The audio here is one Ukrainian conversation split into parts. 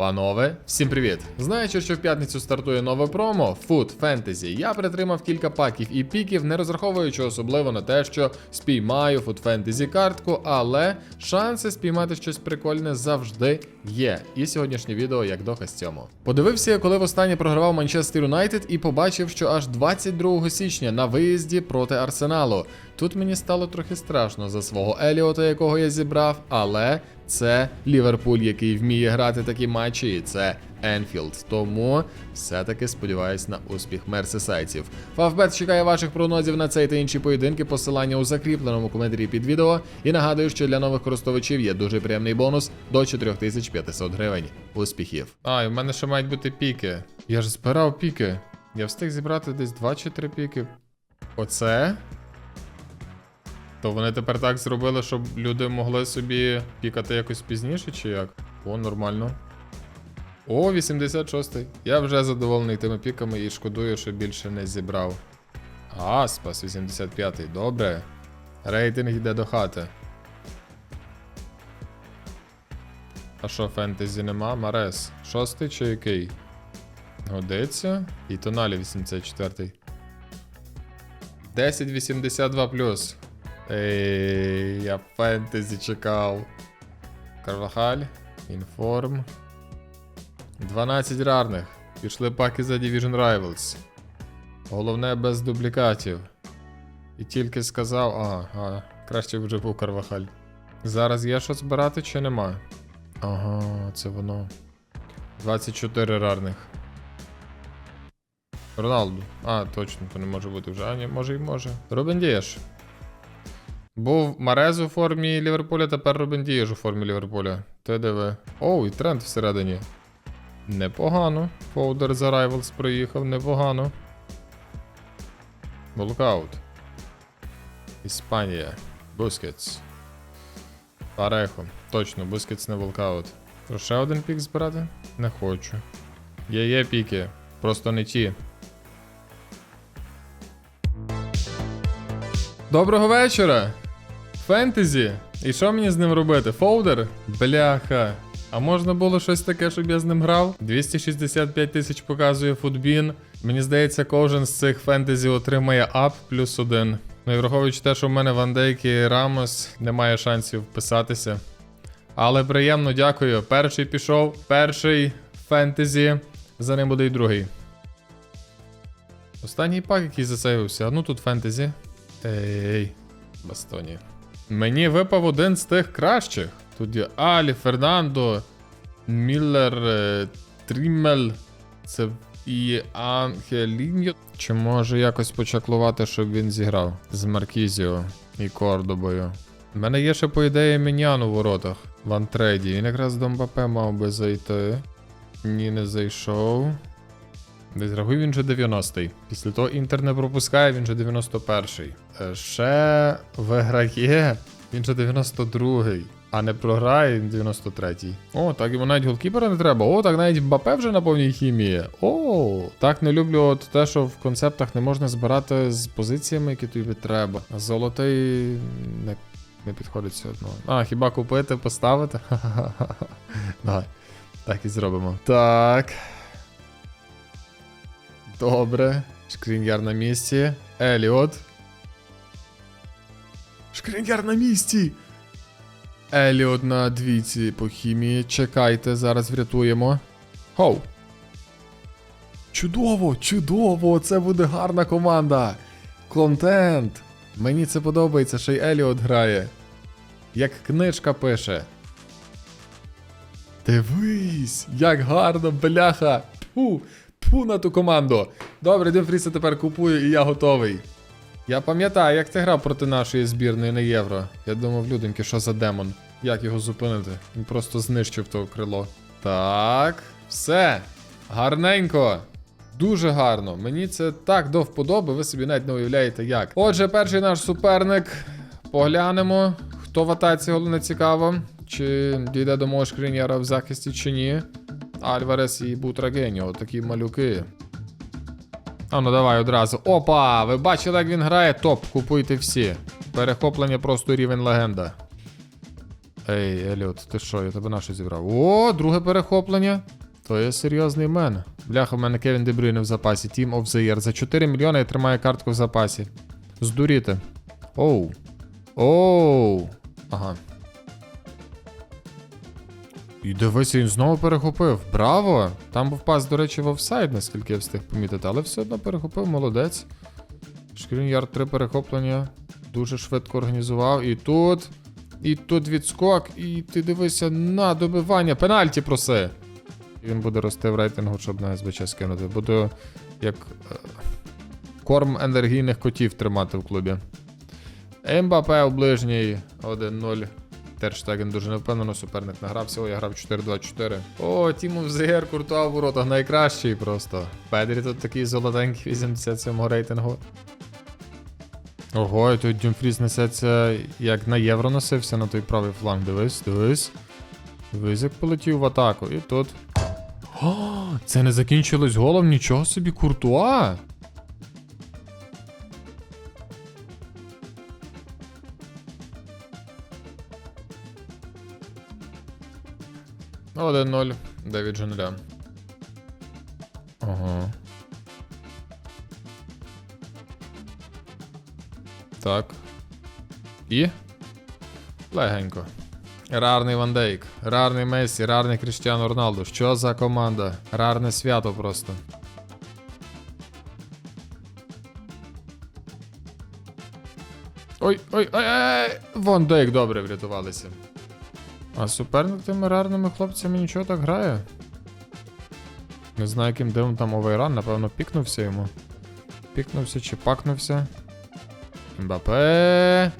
Панове, всім привіт! Знаючи, що в п'ятницю стартує нове промо Food Fantasy, я притримав кілька паків і піків, не розраховуючи особливо на те, що спіймаю Food Fantasy картку, але шанси спіймати щось прикольне завжди є. І сьогоднішнє відео як доказ цьому. Подивився, коли востаннє програвав Манчестер Юнайтед і побачив, що аж 22 січня на виїзді проти Арсеналу. Тут мені стало трохи страшно за свого Еліота, якого я зібрав, але це Ліверпуль, який вміє грати такі матчі, і це Енфілд. Тому все-таки сподіваюсь на успіх мерсисайців. Фавбет чекає ваших прогнозів на цей та інші поєдинки. Посилання у закріпленому коментарі під відео. І нагадую, що для нових користувачів є дуже приємний бонус до 4500 гривень. Успіхів! А, і в мене ще мають бути піки. Я ж збирав піки. Я встиг зібрати десь 2 чи 3 піки. Оце. То вони тепер так зробили, щоб люди могли собі пікати якось пізніше, чи як? О, нормально. О, 86-й. Я вже задоволений тими піками і шкодую, що більше не зібрав. Аспас, 85-й. Добре. Рейтинг йде до хати. А що, фентезі нема? Марес. Шостий чи який? Годиться. І тоналі 84-й. 1082 плюс. Ей, я фентезі чекав. Карвахаль, інформ. 12 рарних. Пішли паки за Division Rivals. Головне без дублікатів. І тільки сказав. Ага, а, краще вже був Карвахаль. Зараз є що збирати чи нема? Ага, це воно. 24 рарних. Роналду. А, точно, то не може бути вже. А, ні, може і може. Робен Дієш. Був Марез у формі Ліверпуля, тепер Робен Дієш у формі Ліверпуля. ТДВ. Оу, і тренд всередині. Непогано. Фоудер за Rivals проїхав, непогано. Волкаут. Іспанія. Бускетс. Парехо. Точно, Бускетс не волкаут. Ще один пік збирати? Не хочу. Є є піки, просто не ті. Доброго вечора! Фентезі. І що мені з ним робити? Фолдер? Бляха. А можна було щось таке, щоб я з ним грав? 265 тисяч показує футбін. Мені здається, кожен з цих фентезі отримає ап плюс один. Ну і враховуючи те, що в мене Ван Дейк і Рамос немає шансів вписатися. Але приємно, дякую. Перший пішов, перший фентезі. За ним буде і другий. Останній пак, який засейвився. Ну тут фентезі. Ей, Бастоні. Мені випав один з тих кращих. Тут є Алі, Фернандо, Міллер, е, Тріммель. Це і Ангеліньо. Чи може якось почаклувати, щоб він зіграв з Маркізіо і Кордобою? У мене є ще, по ідеї, Мінян у воротах в антрейді. Він якраз до Мбапе мав би зайти. Ні, не зайшов. Десь рахуй, він же 90-й. Після того Інтер не пропускає, він же 91-й. Е, Ще виграє, він же 92-й. А не програє, 93-й. О, так йому навіть голкіпера не треба. О, так навіть Мбапе вже на повній хімії. О, так не люблю от те, що в концептах не можна збирати з позиціями, які тобі треба. Золотий не, не підходить все одно. А, хіба купити, поставити? Давай. Так і зробимо. Так. Добре. Шкрін'яр на місці. Еліот. Шкрін'яр на місці. Еліот на двійці по хімії. Чекайте, зараз врятуємо. Хоу. Чудово, чудово! Це буде гарна команда. Контент. Мені це подобається, ще й Еліот грає. Як книжка пише. Дивись, як гарно, бляха. Тьфу, тьфу на ту команду. Добре, Демфріса тепер купую і я готовий. Я пам'ятаю, як ти грав проти нашої збірної на євро. Я думав, люденьки, що за демон. Як його зупинити? Він просто знищив то крило. Так, все. Гарненько. Дуже гарно. Мені це так до вподоби, ви собі навіть не уявляєте як. Отже, перший наш суперник. Поглянемо, хто в атаці головне цікаво. Чи дійде до мого шкрінєра в захисті, чи ні. Альварес і Бутрагеніо, такі малюки. А ну давай одразу. Опа! Ви бачили, як він грає? Топ, купуйте всі. Перехоплення просто рівень легенда. Ей, Еліот, ти що, я тебе на що зібрав? О, друге перехоплення. То є серйозний мен. Бляха, в мене Кевін Дебрюйне в запасі. Team of the Year. За 4 мільйони я тримаю картку в запасі. Здуріти. Оу. Оу. Ага. І дивися, він знову перехопив. Браво! Там був пас, до речі, в офсайд, наскільки я встиг помітити, але все одно перехопив, молодець. Шкрін'яр три перехоплення. Дуже швидко організував. І тут. І тут відскок. І ти дивися на добивання. Пенальті проси. І Він буде рости в рейтингу, щоб на СБЧ скинути. Буду як е, корм енергійних котів тримати в клубі. Ембапе у ближній 1-0. Терштеген дуже невпевнено, суперник награвся. О, я грав 4-2-4. О, Тімов Зігер, Куртуа в воротах найкращий просто. Педрі тут такий золотенький 87 рейтингу. Ого, і тут Дюмфріс несеться, як на євро носився на той правий фланг. Дивись, дивись. Дивись, як полетів в атаку. І тут. О, це не закінчилось голом, нічого собі, Куртуа. Один 0 Девід Дженля. Ага. Так. І. Легенько. Рарний Ван Дейк, рарний Мессі, рарний Кріштіану Роналду. Що за команда? Рарне свято просто. Ой, ой, ой, ой! Ван Дейк добре врятувалися. А суперник тими рарними хлопцями нічого так грає. Не знаю, яким дивом там оверран, напевно, пікнувся йому. Пікнувся чи пакнувся. Мбапе.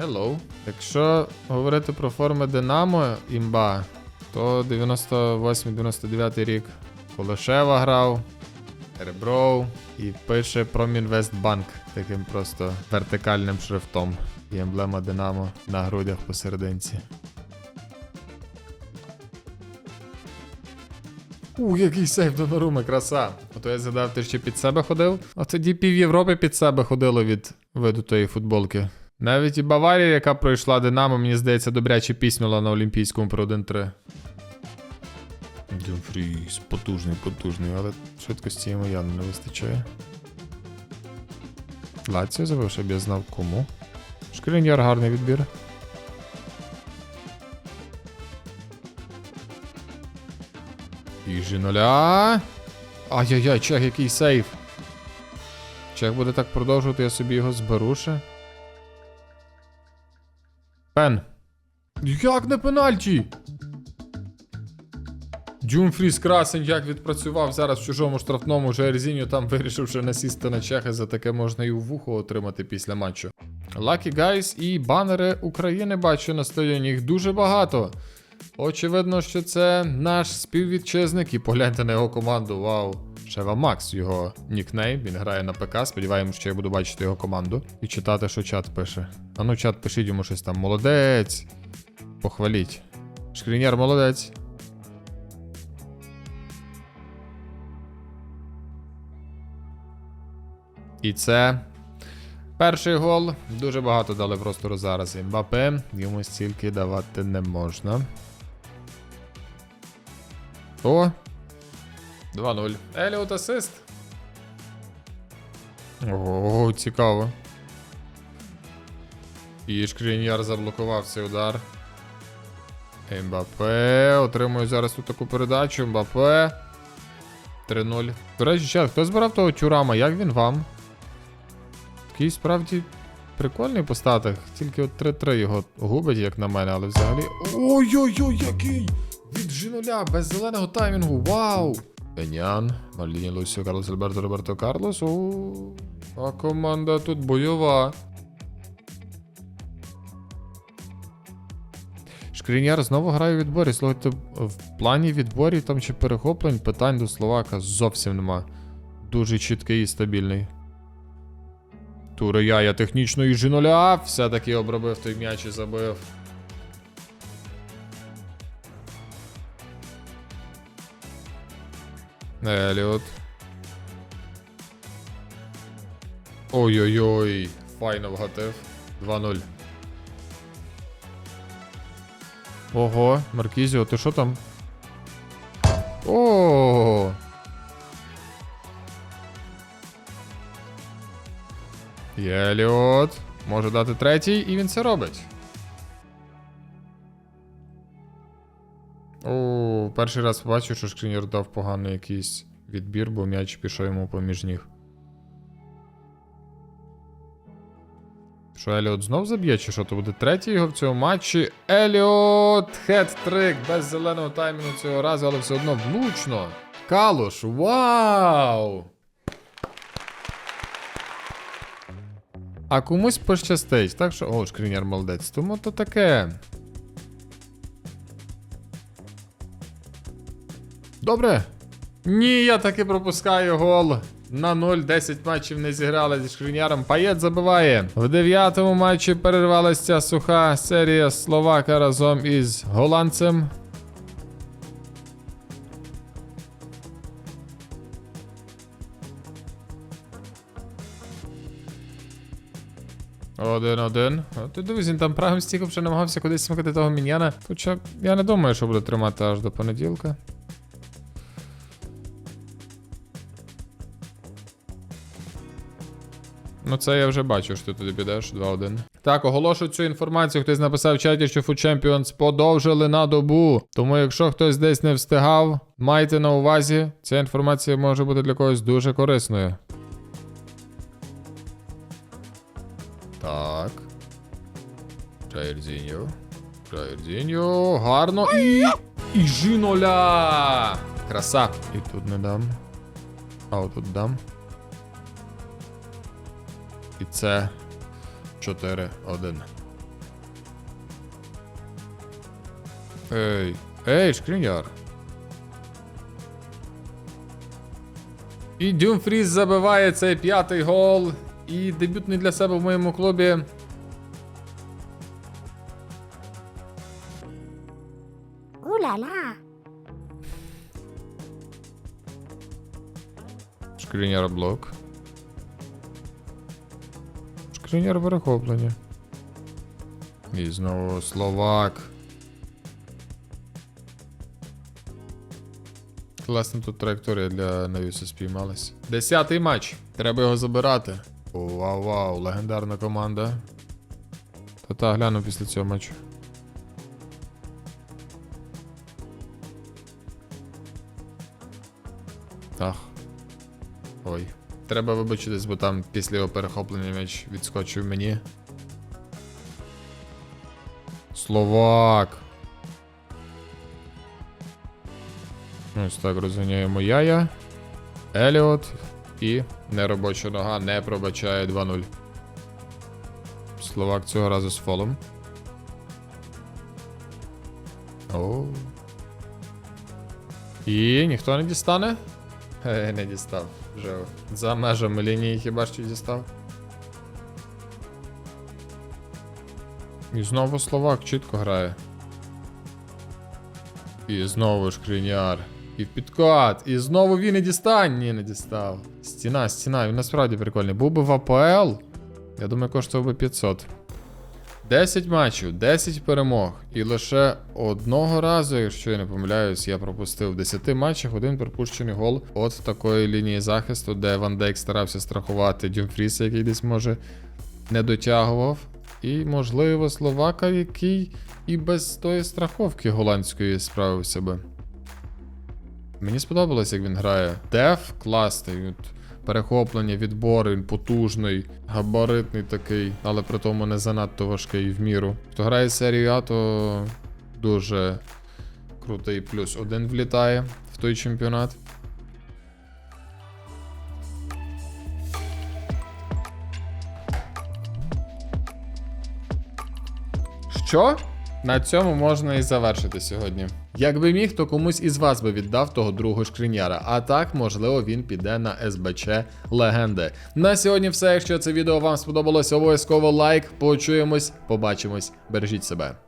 Hello. Якщо говорити про форми Динамо імба, то 98-99 рік Кулешева грав, Реброу і пише Промінвестбанк таким просто вертикальним шрифтом. І емблема Динамо на грудях посерединці. У, який сейф до Наруми, краса. Ото я згадав, ти ще під себе ходив? А тоді пів Європи під себе ходило від виду тої футболки. Навіть і Баварія, яка пройшла Динамо, мені здається, добряче піснула на Олімпійському про 1-3. Дюмфріс, потужний, потужний, але швидкості йому явно не вистачає. Лаціо забив, щоб я знав кому. Шкріньяр гарний відбір. Іжі нуля. Ай-яй-яй, чех, який сейф. Чех буде так продовжувати, я собі його зберу ще. Пен. Як не пенальті? Дюмфріс красень як відпрацював зараз в чужому штрафному Жерзіню, там вирішивши насісти на чехи, за таке можна і у вухо отримати після матчу. Lucky Guys і банери України бачу на стадіоні, їх дуже багато. Очевидно, що це наш співвітчизник, і погляньте на його команду. Вау. Шева Макс, його нікнейм, він грає на ПК. Сподіваємось, що я буду бачити його команду і читати, що чат пише. А ну, чат, пишіть йому щось там. Молодець. Похваліть. Шкріняр молодець. І це перший гол. Дуже багато дали простору зараз. Мбапе. Йому стільки давати не можна. О! 2-0. Еліот асист. О, цікаво. І Шкріньяр заблокував цей удар. Мбапе. Отримує зараз тут таку передачу. Мбапе. 3-0. До речі, чат, хто збирав того тюрама? Як він вам? Такий справді прикольний по статах. Тільки от 3-3 його губить, як на мене, але взагалі. Ой-ой-ой, який! Від Жінуля, без зеленого таймінгу, вау! Пенян, Мальдіні Лусіо, Карлос Альберто, Роберто Карлос. О, а команда тут бойова. Шкріняр знову грає у відборі. Слухайте, в плані відборів там чи перехоплень питань до Словака зовсім нема. Дуже чіткий і стабільний. Турея, я технічно і Жінуля, все-таки обробив той м'яч і забив. Еліот. Ой-ой-ой, файно вгатив. 2-0. Ого, Маркізіо, ти що там? О. Єліот. Може дати третій, і він це робить. О, перший раз побачив, що шкрінер дав поганий якийсь відбір, бо м'яч пішов йому поміж ніг. Що Еліот знов заб'є, чи що то буде третій його в цьому матчі? Еліот! Хет-трик без зеленого таймінгу цього разу, але все одно влучно. Калуш, вау! А комусь пощастить, так що. О, шкріняр молодець. Тому то таке. Добре. Ні, я таки пропускаю гол. На 0, 10 матчів не зіграли зі шкриняром. Паєт забиває. В дев'ятому матчі перервалася суха серія Словака разом із голландцем. Один-один. А Ти дивись, він там правим стіком ще намагався кудись смикати того міньяна. Хоча я не думаю, що буде тримати аж до понеділка. Ну, це я вже бачу, що ти туди підеш 2-1. Так, оголошую цю інформацію. Хтось написав в чаті, що Food Champions подовжили на добу. Тому, якщо хтось десь не встигав, майте на увазі, ця інформація може бути для когось дуже корисною. Так. Джаєрзіньо. Джаєрзіньо. Гарно. І. І жіноля! Краса. І тут не дам. А отут дам. І це 4-1. Ей, ей, шкріняр. І Дюмфріз забиває цей п'ятий гол. І дебютний для себе в моєму клубі. Ooh-la-la. Шкріняр блок. Шкріняр перехоплення. І знову Словак. Класна тут траєкторія для навісу спіймалась. Десятий матч. Треба його забирати. Вау, вау, легендарна команда. Та-та, гляну після цього матчу. Так. Ой. Треба вибачитись, бо там після його перехоплення м'яч відскочив мені. Словак. Ось так розганяємо яя. Еліот. І неробоча нога не пробачає 2-0. Словак цього разу з фолом. О. І ніхто не дістане? Е, не дістав. Вже за межами лінії хіба що дістав. І знову Словак чітко грає. І знову ж шкріняр. І в підкат. І знову він і дістань. Ні, не дістав. Стіна, стіна, він насправді прикольний. Був би в АПЛ. Я думаю, коштував би 500. 10 матчів, 10 перемог. І лише одного разу, якщо я не помиляюсь, я пропустив в 10 матчах один пропущений гол от такої лінії захисту, де Ван Дейк старався страхувати Дюмфріса, який десь може не дотягував. І, можливо, Словака, який і без тої страховки голландської справився би. Мені сподобалось, як він грає. Деф класний. От перехоплення, відбори, він потужний, габаритний такий, але при тому не занадто важкий в міру. Хто грає серію А, то дуже крутий плюс один влітає в той чемпіонат. Що? На цьому можна і завершити сьогодні. Якби міг, то комусь із вас би віддав того другого шкриняра, а так, можливо, він піде на СБЧ легенди. На сьогодні все. Якщо це відео вам сподобалось, обов'язково лайк. Почуємось, побачимось, бережіть себе.